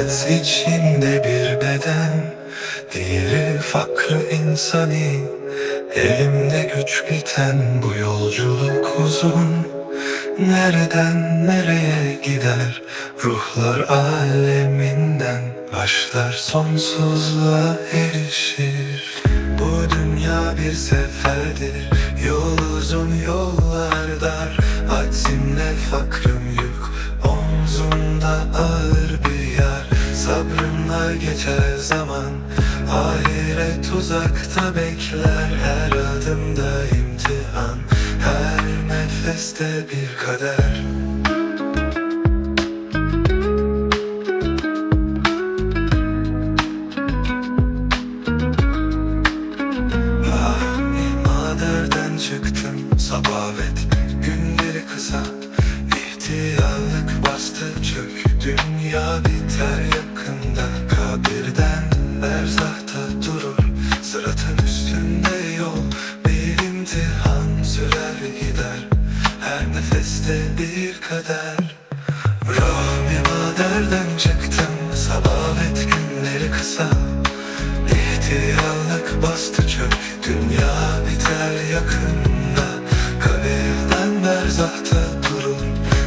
Kalp içinde bir beden Diğeri farklı insani. Elimde güç biten bu yolculuk uzun. Nereden nereye gider Ruhlar aleminden? Başlar sonsuzluğa erişir. Bu dünya bir seferdir. Yol uzun yollar dar. Azimle fakrım yük Omzumda ağır Sabrımla geçer zaman. Ahiret uzakta bekler Her adımda imtihan. Her nefeste bir kader. Ah imaderden çıktım sabavet nefeste bir kader. Ruh imaderden çıktım sabavet günleri kısa. İhtiyarlık bastı çök. Dünya biter yakında. Kabirden berzahta durur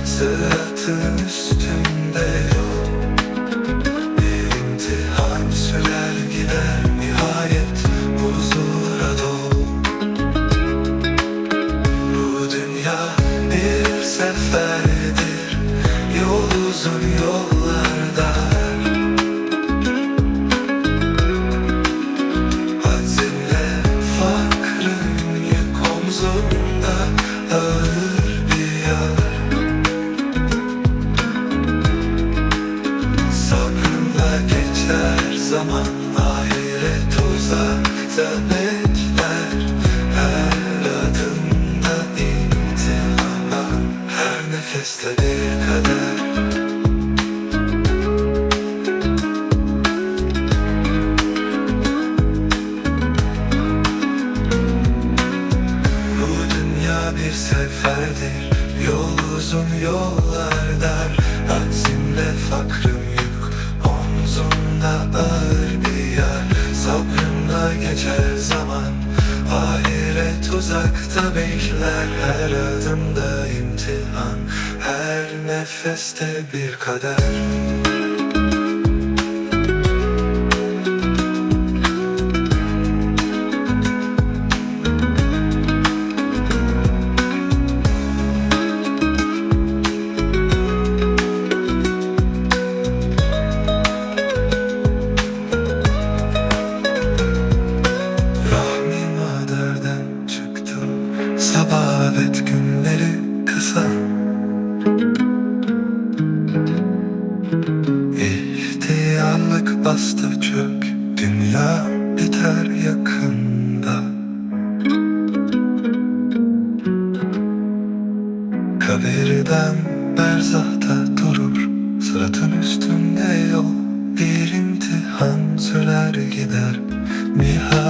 Sıratın üstünde uzun yollar dar Azimle fakrın yük ağır bir yar. Sabrımla geçer zaman ahiret uzakta bekler Her adımda imtihan Her nefeste bir kader uzun yollar dar. Azimle fakrım yük Omzumda ağır bir yar. Sabrımla geçer zaman Ahiret uzakta bekler. Her adımda imtihan Her nefeste bir kader Sabavet günleri kısa. İhtiyarlık bastı çök. Dünya biter yakında. Kabirden berzahta durur. Sıratın üstünde yol Bir imtihan sürer gider. Nihayet